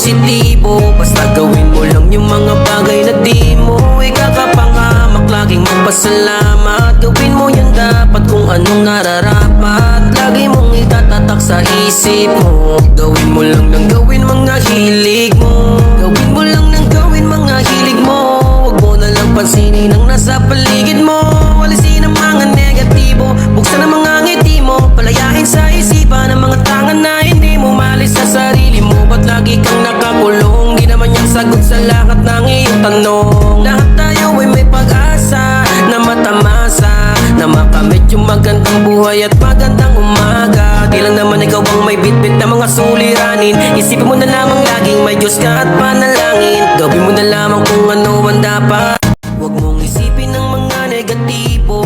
positibo Basta gawin mo lang yung mga bagay na di mo Ikakapangamak. Laging magpasalamat. Gawin mo yan dapat kung anong nararapat. Lagi mong itatatak sa isip mo. Gawin mo lang ng gawin mga hilig mo. Gawin mo lang ng gawin mga hilig mo. Huwag mo na lang pansinin ang nasa paligid sagot sa lahat ng iyong tanong. Lahat tayo ay may pag-asa Na matamasa Na makamit yung magandang buhay at magandang umaga. Di lang naman ikaw ang may bitbit na mga suliranin. Isipin mo na lamang laging may Diyos ka at panalangin. Gawin mo na lamang kung ano ang dapat. Huwag mong isipin ang mga negatibo